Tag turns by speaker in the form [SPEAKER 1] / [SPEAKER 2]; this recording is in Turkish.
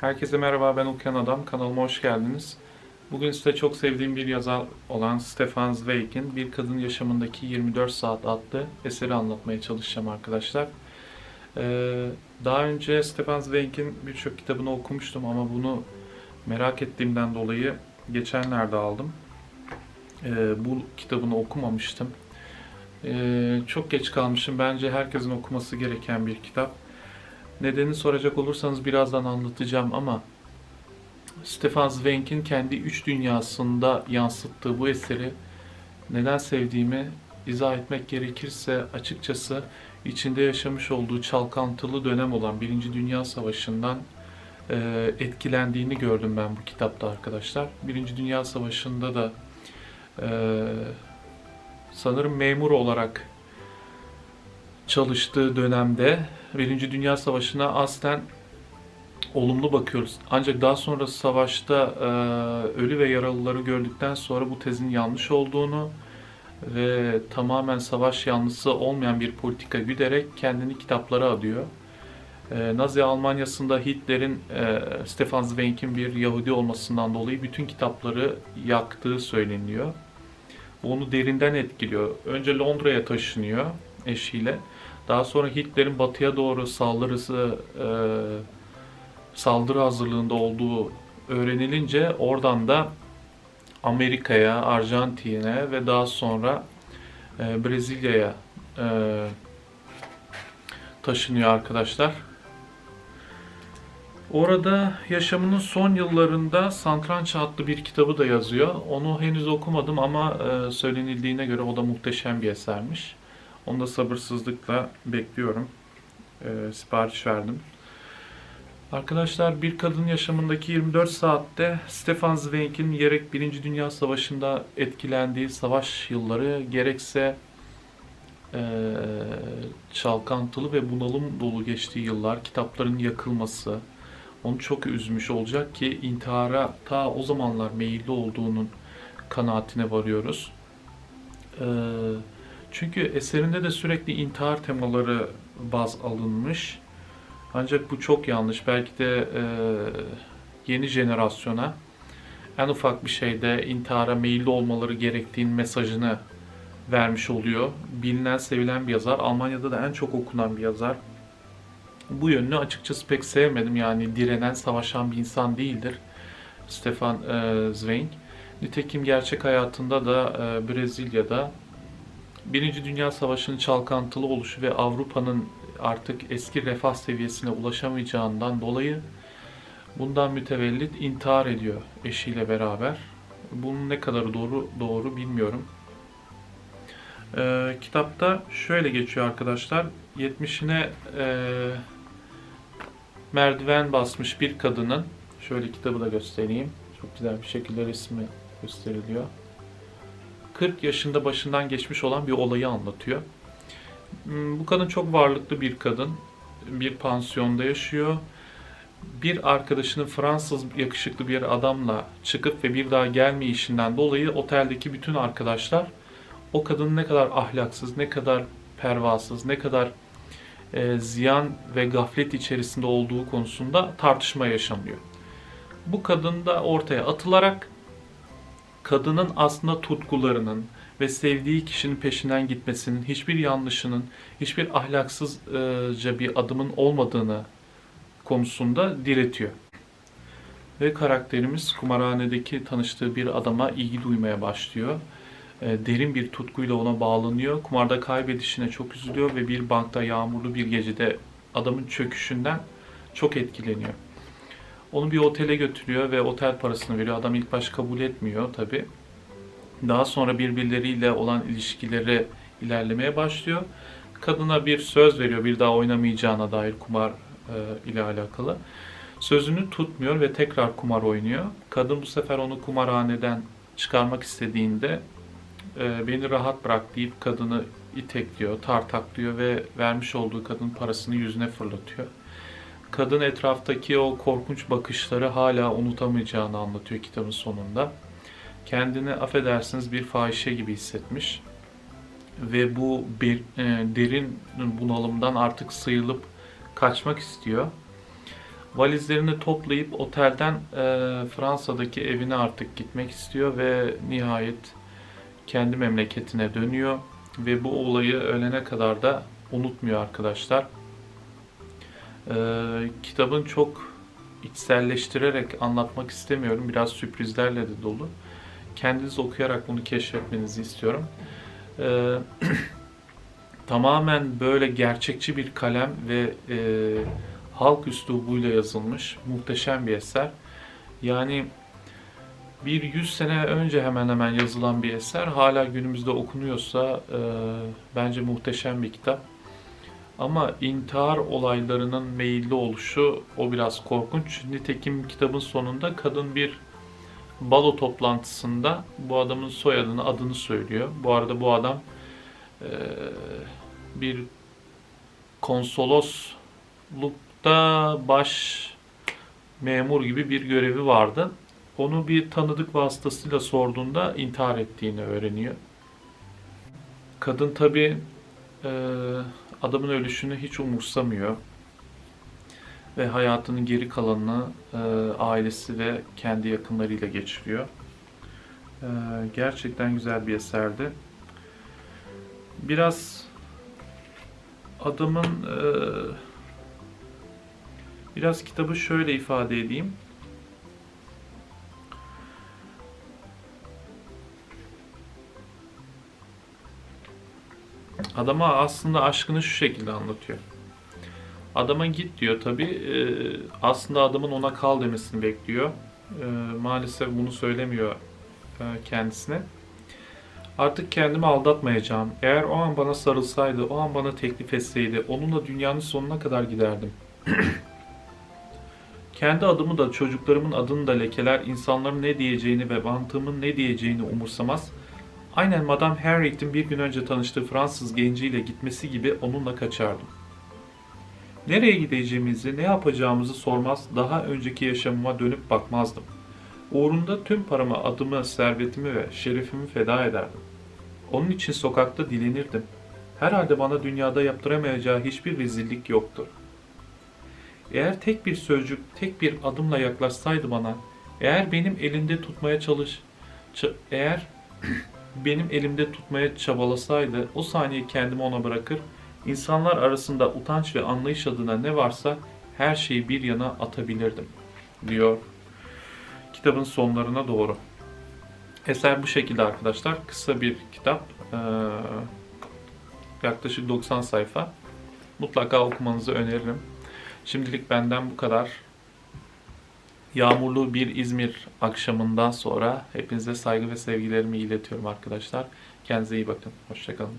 [SPEAKER 1] Herkese merhaba ben Ulkan Adam. Kanalıma hoş geldiniz. Bugün size çok sevdiğim bir yazar olan Stefan Zweig'in Bir Kadın Yaşamındaki 24 Saat adlı eseri anlatmaya çalışacağım arkadaşlar. Ee, daha önce Stefan Zweig'in birçok kitabını okumuştum ama bunu merak ettiğimden dolayı geçenlerde aldım. Ee, bu kitabını okumamıştım. Ee, çok geç kalmışım. Bence herkesin okuması gereken bir kitap. Nedenini soracak olursanız birazdan anlatacağım ama Stefan Zweig'in kendi üç dünyasında yansıttığı bu eseri neden sevdiğimi izah etmek gerekirse açıkçası içinde yaşamış olduğu çalkantılı dönem olan Birinci Dünya Savaşı'ndan e, etkilendiğini gördüm ben bu kitapta arkadaşlar. Birinci Dünya Savaşı'nda da e, sanırım memur olarak çalıştığı dönemde Birinci Dünya Savaşı'na aslen olumlu bakıyoruz. Ancak daha sonra savaşta e, ölü ve yaralıları gördükten sonra bu tezin yanlış olduğunu ve tamamen savaş yanlısı olmayan bir politika güderek kendini kitaplara adıyor. E, Nazi Almanya'sında Hitler'in e, Stefan Zweig'in bir Yahudi olmasından dolayı bütün kitapları yaktığı söyleniyor. Bu onu derinden etkiliyor. Önce Londra'ya taşınıyor eşiyle. Daha sonra Hitler'in batıya doğru saldırısı e, saldırı hazırlığında olduğu öğrenilince oradan da Amerika'ya, Arjantin'e ve daha sonra e, Brezilya'ya e, taşınıyor arkadaşlar. Orada yaşamının son yıllarında Santranç adlı bir kitabı da yazıyor. Onu henüz okumadım ama e, söylenildiğine göre o da muhteşem bir esermiş. Onu da sabırsızlıkla bekliyorum. E, sipariş verdim. Arkadaşlar bir kadın yaşamındaki 24 saatte Stefan Zweig'in gerek Birinci Dünya Savaşı'nda etkilendiği savaş yılları gerekse e, çalkantılı ve bunalım dolu geçtiği yıllar, kitapların yakılması onu çok üzmüş olacak ki intihara ta o zamanlar meyilli olduğunun kanaatine varıyoruz. E, çünkü eserinde de sürekli intihar temaları baz alınmış. Ancak bu çok yanlış. Belki de e, yeni jenerasyona en ufak bir şeyde intihara meyilli olmaları gerektiğin mesajını vermiş oluyor. Bilinen, sevilen bir yazar. Almanya'da da en çok okunan bir yazar. Bu yönünü açıkçası pek sevmedim. Yani direnen, savaşan bir insan değildir. Stefan e, Zweig. Nitekim gerçek hayatında da e, Brezilya'da Birinci Dünya Savaşı'nın çalkantılı oluşu ve Avrupa'nın artık eski refah seviyesine ulaşamayacağından dolayı bundan mütevellit intihar ediyor eşiyle beraber. Bunun ne kadar doğru doğru bilmiyorum. Ee, kitapta şöyle geçiyor arkadaşlar. 70'ine e, merdiven basmış bir kadının şöyle kitabı da göstereyim. Çok güzel bir şekilde resmi gösteriliyor. 40 yaşında başından geçmiş olan bir olayı anlatıyor. Hmm, Bu kadın çok varlıklı bir kadın. Bir pansiyonda yaşıyor. Bir arkadaşının Fransız yakışıklı bir adamla çıkıp ve bir daha gelmeyişinden dolayı oteldeki bütün arkadaşlar o kadının ne kadar ahlaksız, ne kadar pervasız, ne kadar e, ziyan ve gaflet içerisinde olduğu konusunda tartışma yaşanıyor. Bu kadın da ortaya atılarak kadının aslında tutkularının ve sevdiği kişinin peşinden gitmesinin, hiçbir yanlışının, hiçbir ahlaksızca bir adımın olmadığını konusunda diretiyor. Ve karakterimiz kumarhanedeki tanıştığı bir adama ilgi duymaya başlıyor. E, Derin bir tutkuyla ona bağlanıyor. Kumarda kaybedişine çok üzülüyor ve bir bankta yağmurlu bir gecede adamın çöküşünden çok etkileniyor. Onu bir otele götürüyor ve otel parasını veriyor. Adam ilk baş kabul etmiyor tabi. Daha sonra birbirleriyle olan ilişkileri ilerlemeye başlıyor. Kadına bir söz veriyor bir daha oynamayacağına dair kumar e, ile alakalı. Sözünü tutmuyor ve tekrar kumar oynuyor. Kadın bu sefer onu kumarhaneden çıkarmak istediğinde e, beni rahat bırak deyip kadını itekliyor, tartaklıyor ve vermiş olduğu kadın parasını yüzüne fırlatıyor kadın etraftaki o korkunç bakışları hala unutamayacağını anlatıyor kitabın sonunda. Kendini affedersiniz bir fahişe gibi hissetmiş ve bu bir, e, derin bunalımdan artık sıyrılıp kaçmak istiyor. Valizlerini toplayıp otelden e, Fransa'daki evine artık gitmek istiyor ve nihayet kendi memleketine dönüyor ve bu olayı ölene kadar da unutmuyor arkadaşlar. E, kitabın çok içselleştirerek anlatmak istemiyorum. Biraz sürprizlerle de dolu. Kendiniz okuyarak bunu keşfetmenizi istiyorum. E, tamamen böyle gerçekçi bir kalem ve e, halk üslubuyla yazılmış muhteşem bir eser. Yani bir 100 sene önce hemen hemen yazılan bir eser hala günümüzde okunuyorsa e, bence muhteşem bir kitap. Ama intihar olaylarının meyilli oluşu o biraz korkunç. Nitekim kitabın sonunda kadın bir balo toplantısında bu adamın soyadını, adını söylüyor. Bu arada bu adam e, bir konsoloslukta baş memur gibi bir görevi vardı. Onu bir tanıdık vasıtasıyla sorduğunda intihar ettiğini öğreniyor. Kadın tabi adamın ölüşünü hiç umursamıyor. Ve hayatının geri kalanını e, ailesi ve kendi yakınlarıyla geçiriyor. E, gerçekten güzel bir eserdi. Biraz adamın e, biraz kitabı şöyle ifade edeyim. Adama aslında aşkını şu şekilde anlatıyor. Adama git diyor tabi. Aslında adamın ona kal demesini bekliyor. E, maalesef bunu söylemiyor e, kendisine. Artık kendimi aldatmayacağım. Eğer o an bana sarılsaydı, o an bana teklif etseydi, onunla dünyanın sonuna kadar giderdim. Kendi adımı da çocuklarımın adını da lekeler, insanların ne diyeceğini ve mantığımın ne diyeceğini umursamaz. Aynen Madame Henriette'in bir gün önce tanıştığı Fransız genciyle gitmesi gibi onunla kaçardım. Nereye gideceğimizi, ne yapacağımızı sormaz, daha önceki yaşamıma dönüp bakmazdım. Uğrunda tüm paramı, adımı, servetimi ve şerefimi feda ederdim. Onun için sokakta dilenirdim. Herhalde bana dünyada yaptıramayacağı hiçbir rezillik yoktu. Eğer tek bir sözcük, tek bir adımla yaklaşsaydı bana, eğer benim elimde tutmaya çalış, eğer benim elimde tutmaya çabalasaydı, o saniye kendimi ona bırakır, insanlar arasında utanç ve anlayış adına ne varsa her şeyi bir yana atabilirdim, diyor kitabın sonlarına doğru. Eser bu şekilde arkadaşlar. Kısa bir kitap. Ee, yaklaşık 90 sayfa. Mutlaka okumanızı öneririm. Şimdilik benden bu kadar. Yağmurlu bir İzmir akşamından sonra hepinize saygı ve sevgilerimi iletiyorum arkadaşlar. Kendinize iyi bakın. Hoşçakalın.